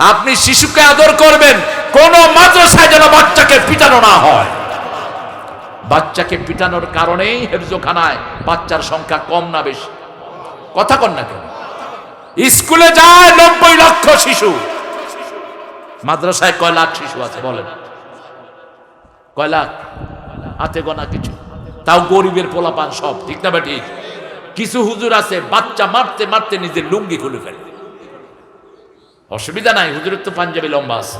আপনি শিশুকে আদর করবেন, কোন মাদ্রাসায় যেন বাচ্চাকে পিটানো না হয়। বাচ্চাকে পিটানোর কারণেই হেফজোখানায় বাচ্চার সংখ্যা কম না বেশি। কথা কন না কেন? স্কুলে যায় নব্বই লক্ষ শিশু। মাদ্রাসায় কয় লাখ শিশু আছে, বলেন। কয় লাখ? হাতে গোনা কিছু। তাও গরিবের পোলাপান সব, ঠিক না ঠিক? কিছু হুজুর আছে, বাচ্চা মারতে মারতে নিজের লুঙ্গি খুলে ফেলে। অসুবিধা নাই হুজুরের তো পাঞ্জাবি লম্বা আছে।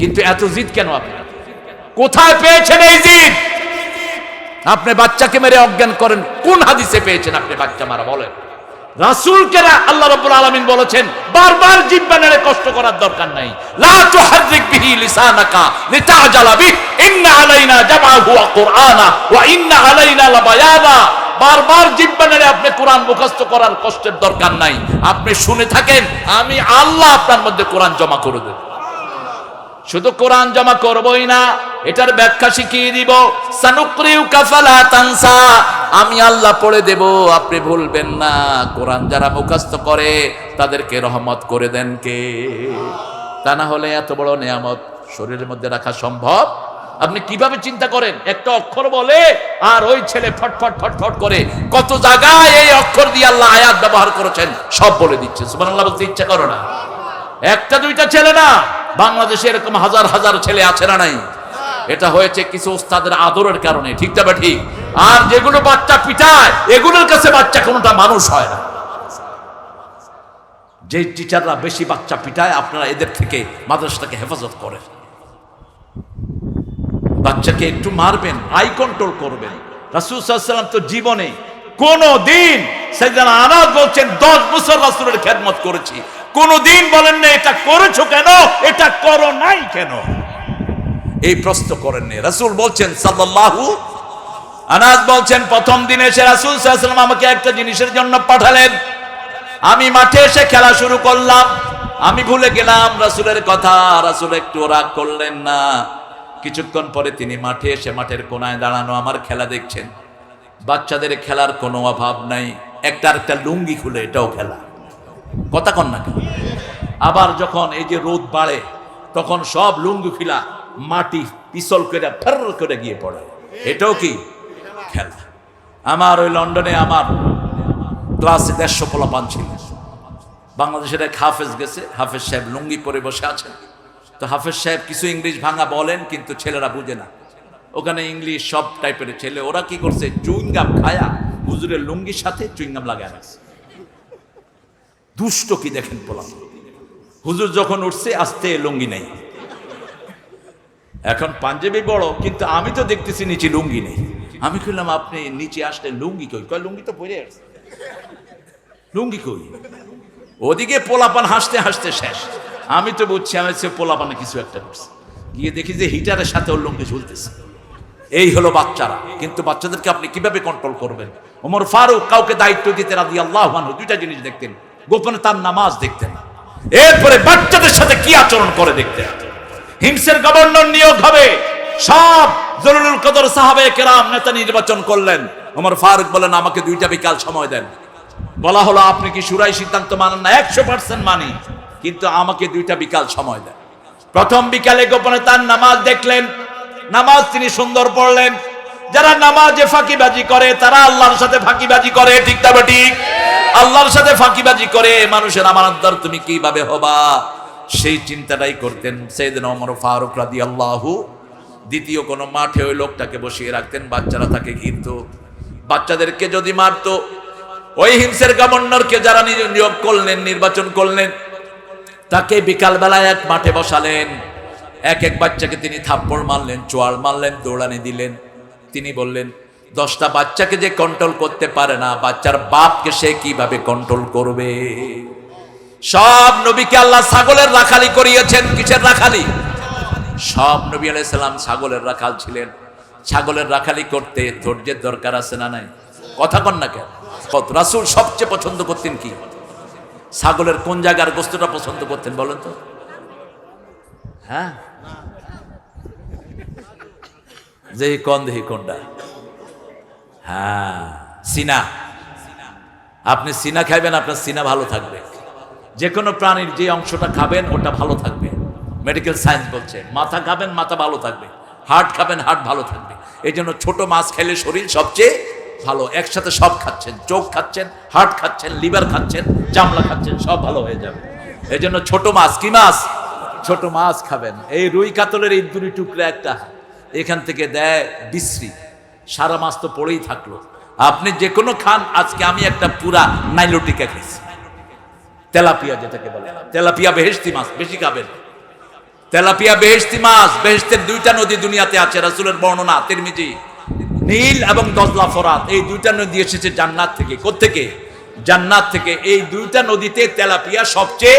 কিন্তু এত জিদ কেন আপনি? কোথায় পেয়েছেন এই জিদ? আপনি বাচ্চাকে মেরে অজ্ঞান করেন, কোন হাদিসে পেয়েছেন আপনি বাচ্চা মারা? বলেন। রাসূলকে না আল্লাহ রাব্বুল আলামিন বলেছেন, বারবার জিহ্বা নেড়ে কষ্ট করার দরকার নাই। লা তুহাররিক বিহি লিসানাকা লিতাজালা বিহি, ইন্না আলাইনা জামাহু ওয়া কুরআনা, ওয়া ইন্না আলাইনা লাবায়ানা। বারবার জিহ্বা নেড়ে আপনি কোরআন মুখস্থ করার কষ্টের দরকার নাই। আপনি শুনে থাকেন, আমি আল্লাহ আপনার মধ্যে কোরআন জমা করে দেব। শুধু কোরআন জমা করবই না, এটার ব্যাখ্যা শিখিয়ে দিব। সানুক্রিউ কাফালা তানসা, আমি আল্লাহ পড়ে দেব, আপনি ভুলবেন না। কোরআন যারা মুখস্থ করে, তাদেরকে রহমত করে দেন কে? তা না হলে এত বড় নিয়ামত শরীরের মধ্যে রাখা সম্ভব আপনি কীভাবে চিন্তা করেন? একটা অক্ষর বলে আর ওই ছেলে ফটফট ফটফট করে। কত জায়গায় এই অক্ষর দিয়ে আল্লাহ আয়াত ব্যবহার করেছেন? সব বলে দিচ্ছে। সুবহানাল্লাহ বলতে ইচ্ছা করো না। একটা দুইটা ছেলে না, বাংলাদেশে এরকম হাজার হাজার ছেলে আছে না নাই? এটা হয়েছে কিছু ওস্তাদের আদরের কারণে। ঠিক তবে ঠিক? আর যেগুলো বাচ্চা পিটায়, এগুলোর কাছে বাচ্চা কোনোটা মানুষ হয় না। যে টিচাররা বেশি বাচ্চা পিটায়, আপনারা এদের থেকে মাদ্রাসাটাকে হেফাজত করেন। বাচ্চাকে একটু মারবেন আই কন্ট্রোল করবেন। রাসুল তো জীবনে কোন দিন সেদিন আনাজ বলছেন, দশ বছর রাসুলের খেদমত করেছি। কোন দিন বলেন না এটা করেছ কেন? এটা করো নাই কেন? এই প্রশ্ন করেন নি রাসুল বলছেন, সাল্লাল্লাহু আনাজ বলছেন, প্রথম দিন এসে রাসুল সাল্লাম আমাকে একটা জিনিসের জন্য পাঠালেন। আমি মাঠে এসে খেলা শুরু করলাম। আমি ভুলে গেলাম রাসুলের কথা। রাসুল একটু রাগ করলেন না। কিছুক্ষণ পরে তিনি মাঠে এসে মাঠের কোনায় দাঁড়ানো আমার খেলা দেখছেন। বাচ্চাদের খেলার কোনো অভাব নাই। একটা আরেকটা লুঙ্গি খুলে এটাও খেলা। কথা কন না? আবার যখন এই যে রোদ বাড়ে, তখন সব লুঙ্গি খিলা মাটি পিছল করে ফের করে গিয়ে পড়ে। এটাও কি? খেলা। আমার ওই লন্ডনে আমার ক্লাসে দেড়শো পোলাপান ছিল। বাংলাদেশের এক হাফেজ গেছে, হাফেজ সাহেব লুঙ্গি পরে বসে আছেন। তো হাফেজ সাহেব কিছু ইংলিশ ভাঙা বলেন, কিন্তু ছেলেরা বুঝে না। ওখানে ইংলিশ সব টাইপের ছেলে। ওরা কি করছে? চুইংগাম খায়া হুজুরের লুঙ্গির সাথে চুইংগাম লাগায় রাখছে। দুষ্ট কি দেখেন পোলাম? হুজুর যখন উঠছে, আসতে লুঙ্গি নেই। এখন পাঞ্জাবি বড়, কিন্তু আমি তো দেখতেছি নিচে লুঙ্গি নেই। আমি কইলাম, আপনি নিচে আসলে লুঙ্গি কই? কয়, লুঙ্গি তো পরে আসছে। লুঙ্গি কই? ওদিকে পোলাপান হাসতে হাসতে শেষ। আমি তো বুঝছি, আমি সে পোলাপানে কিছু একটা করছে। গিয়ে দেখি যে হিটারের সাথে ওর লুঙ্গি ঝুলতেছে। এই হলো বাচ্চারা। কিন্তু বাচ্চাদেরকে আপনি কীভাবে কন্ট্রোল করবেন? ওমর ফারুক কাউকে দায়িত্ব দিতে রাজি আল্লাহ দুইটা জিনিস দেখতেন। গোপনে তার নামাজ দেখতেন। এরপরে বাচ্চাদের সাথে কি আচরণ করে দেখতেন? হিংসের গভর্নর নিয়োগ হবে। সব জরুরুল কদর সাহাবে কেরাম নেতা নির্বাচন করলেন। ওমর ফারুক বলেন, আমাকে দুইটা বিকাল সময় দেন। বলা হলো, আপনি কি সুরাই সিদ্ধান্ত মানেন না? একশো পার্সেন্ট মানি। কিন্তু আমাকে দুইটা বিকাল সময় দেন। প্রথম বিকালে গোপনে তার নামাজ দেখলেন, নামাজ তিনি সুন্দর পড়লেন। যারা নামাজে ফাঁকিবাজি করে, তারা আল্লাহর সাথে ফাঁকিবাজি করে, ঠিক তবে ঠিক? আল্লাহর সাথে ফাঁকিবাজি করে, মানুষের আমানতদার তুমি কীভাবে হবা? সেই চিন্তাটাই করতেন সেদিন অমর ফারুক রাদি আল্লাহু দ্বিতীয় কোনো মাঠে ওই লোকটাকে বসিয়ে রাখতেন, বাচ্চারা তাকে ঘিরত। বাচ্চাদেরকে যদি মারতো, ওই হিংসের গভর্নরকে যারা নিয়োগ করলেন, নির্বাচন করলেন তাকে বিকালবেলায় এক মাঠে বসালেন। এক এক বাচ্চাকে তিনি থাপ্পড় মারলেন, চোয়াল মারলেন, দৌড়ানি দিলেন। তিনি বললেন, দশটা বাচ্চাকে যে কন্ট্রোল করতে পারে না, বাচ্চার বাপকে সে কীভাবে কন্ট্রোল করবে? সব নবীকে আল্লাহ ছাগলের রাখালি করিয়েছেন। কিসের রাখালি? সব নবী আলাইসাল্লাম ছাগলের রাখাল ছিলেন। ছাগলের রাখালি করতে ধৈর্যের দরকার আছে না নাই? কথা কন না কেন? রাসুল সবচেয়ে পছন্দ করতেন কি? ছাগলের কোন জায়গার গোস্তটা পছন্দ করতেন বলেন তো? হ্যাঁ? যে কোন দেহি কোনটা? হ্যাঁ সিনা। আপনি সিনা খাইবেন, আপনার সিনা ভালো থাকবে। যে কোনো প্রাণীর যে অংশটা খাবেন, ওটা ভালো থাকবে। মেডিকেল সায়েন্স বলছে, মাথা খাবেন, মাথা ভালো থাকবে। হার্ট খাবেন, হার্ট ভালো থাকবে। এই জন্য ছোট মাছ খেলে শরীর সবচেয়ে ভালো, একসাথে সব খাচ্ছেন, চোখ খাচ্ছেন, হার্ট খাচ্ছেন, লিভার খাচ্ছেন চামড়া খাচ্ছেন, সব ভালো হয়ে যাবে। এই জন্য ছোট মাছ, কি মাছ? ছোট মাছ খাবেন। এই রুই কাতলের এই দুই টুকরা একটা, এখান থেকে দেয় বিশ্রী। সারা মাস তো পড়েই থাকল। আপনি যে কোনো খান, আজকে আমি একটা পুরা নাইলোটিকা খেয়েছি। তেলাপিয়া যেটাকে বলে। তেলাপিয়া বেহেস্তি মাছ, বেশি খাবেন। তেলাপিয়া বেহেস্তি মাছ বেহেস্তের দুইটা নদী দুনিয়াতে আছে, রাসূলের বর্ণনা, তিরমিজি। নীল এবং দজলা ফরাত, এই দুইটা নদী এসেছে জান্নাত থেকে। কোত্থেকে? জান্নাত থেকে। এই দুইটা নদীতে তেলাপিয়া সবচেয়ে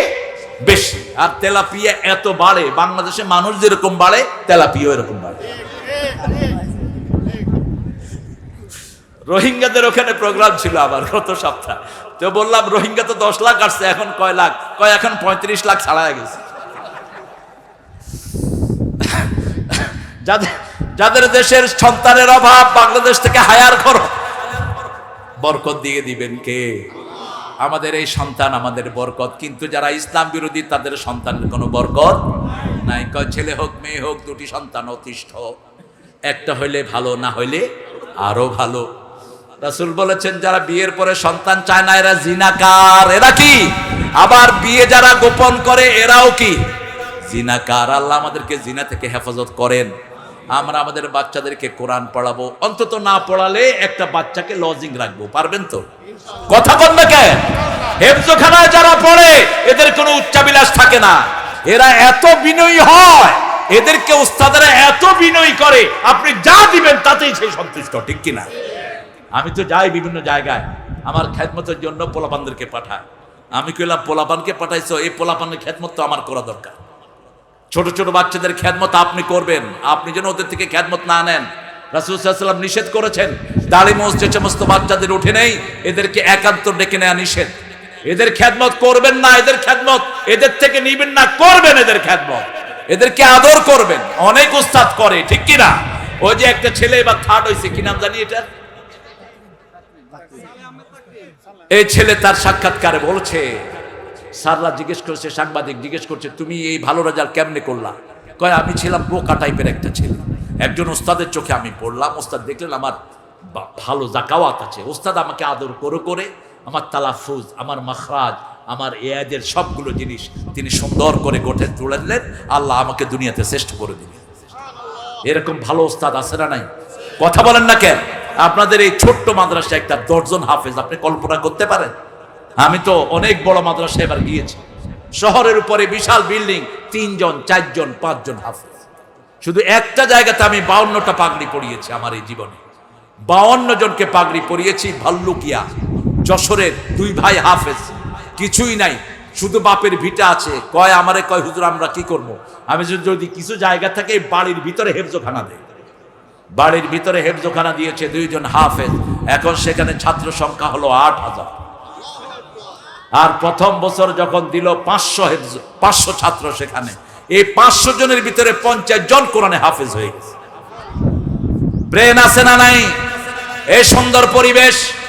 বেশি। আর তেলাপিয়া এত বাড়ে, বাংলাদেশে মানুষ যেরকম বাড়ে তেলাপিয়া এরকম বাড়ে। রোহিঙ্গাদের ওখানে প্রোগ্রাম ছিল আবার গত সপ্তাহ। তো বললাম, রোহিঙ্গা তো দশ লাখ আসছে, এখন কয় লাখ? কয়, এখন পঁয়ত্রিশ লাখ ছাড়া গেছে। যাদের যাদের দেশের সন্তানের অভাব বাংলাদেশ থেকে হায়ার করো। বরকত দিয়ে দিবেন কে? আমাদের এই সন্তান আমাদের বরকত, কিন্তু যারা ইসলাম বিরোধী তাদের সন্তানের কোনো বরকত নাই। কয় ছেলে হোক, মেয়ে হোক, দুটি সন্তান অতিষ্ঠ। একটা হইলে ভালো, না হইলে আরও ভালো। রাসুল বলেছেন, যারা বিয়ের পরে সন্তান চায় না, এরা জিনাকার। এরা কি? আবার বিয়ে যারা গোপন করে, এরাও কি? জিনাকার। আল্লাহ আমাদেরকে জিনা থেকে হেফাজত করেন। আমরা আমাদের বাচ্চাদেরকে কোরআন পড়াবো। অন্তত না পড়ালে একটা বাচ্চাকে লজিং রাখব। পারবেন তো? কথা বলবে কে হেফজোখানায় যারা পড়ে, এদের কোনো উচ্চাবিলাস থাকে না। এরা এত বিনয়ী হয়, এদেরকে উস্তাদেরা এত বিনয়ী করে, আপনি যা দিবেন তাতেই সেই সন্তুষ্ট, ঠিক কিনা? আমি তো যাই বিভিন্ন জায়গায়, আমার খ্যাতমতের জন্য পোলাপানদেরকে পাঠায় আমি কইলাম, পোলাপানকে পাঠাইছো, এই পোলাপানের খ্যাতমত তো আমার করা দরকার। ছোট ছোট বাচ্চাদের খ্যাতমত আপনি করবেন। আপনি যেন ওদের থেকে খ্যাতমত না নেন। রাসুলসাল্লাম নিষেধ করেছেন, দাড়ি মোজ যে সমস্ত বাচ্চাদের উঠে নেই, এদেরকে একান্ত ডেকে নেওয়া নিষেধ। এদের খ্যাতমত করবেন না, এদের খ্যাতমত এদের থেকে নিবেন না, করবেন এদের খ্যাতমত এদেরকে আদর করবেন। অনেক উস্তাদ করে, ঠিক কিনা ওই যে একটা ছেলে এবার থার্ড হয়েছে কি নাম জানি এটা এই ছেলে তার সাক্ষাৎকারে বলছে সারলা জিজ্ঞেস করছে সাংবাদিক জিজ্ঞেস করছে তুমি এই ভালো রেজাল্ট কেমনে করলা? কয় আমি ছিলাম বোকা টাইপের একটা ছেলে। একজন ওস্তাদের চোখে আমি পড়লাম ওস্তাদ দেখলেন আমার ভালো জাকাওয়াত আছে। ওস্তাদ আমাকে আদর করে করে আমার তালাফুজ আমার মাখরাজ আমার এয়াদের সবগুলো জিনিস তিনি সুন্দর করে গোঠে তুলেলেন। আল্লাহ আমাকে দুনিয়াতে শ্রেষ্ঠ করে দিলেন। এরকম ভালো ওস্তাদ আছে না নাই? কথা বলেন না কেন? আপনাদের এই ছোট্ট মাদ্রাসা একটা দর্জন হাফেজ আপনি কল্পনা করতে পারেন? আমি তো অনেক বড় মাদ্রাসা এবার গিয়েছি। শহরের উপরে বিশাল বিল্ডিং, তিনজন, চারজন, পাঁচজন হাফেজ। শুধু একটা জায়গাতে আমি বাউন্নটা পাগড়ি পরিয়েছি আমার এই জীবনে। বাউন্ন জনকে পাগড়ি পরিয়েছি ভাল্লুকিয়া, যশোরের দুই ভাই হাফেজ। কিছুই নাই, শুধু বাপের ভিটা আছে। কয়, আমারে কয়, হুজুর, আমরা কি করব? আমি যদি- যদি কিছু জায়গা থাকে, বাড়ির ভিতরে হেফজোখানা দেয়। বাড়ির ভিতরে হেফজোখানা দিয়েছে দুইজন হাফেজ। এখন সেখানে ছাত্র সংখ্যা হলো আট হাজার। আর প্রথম বছর যখন দিল পাঁচশো পাঁচশো ছাত্র সেখানে। এই পাঁচশো জনের ভিতরে পঞ্চাশ জন কোরআনে হাফেজ হয়ে গেছে। ব্রেন আছে না নাই? এই সুন্দর পরিবেশ।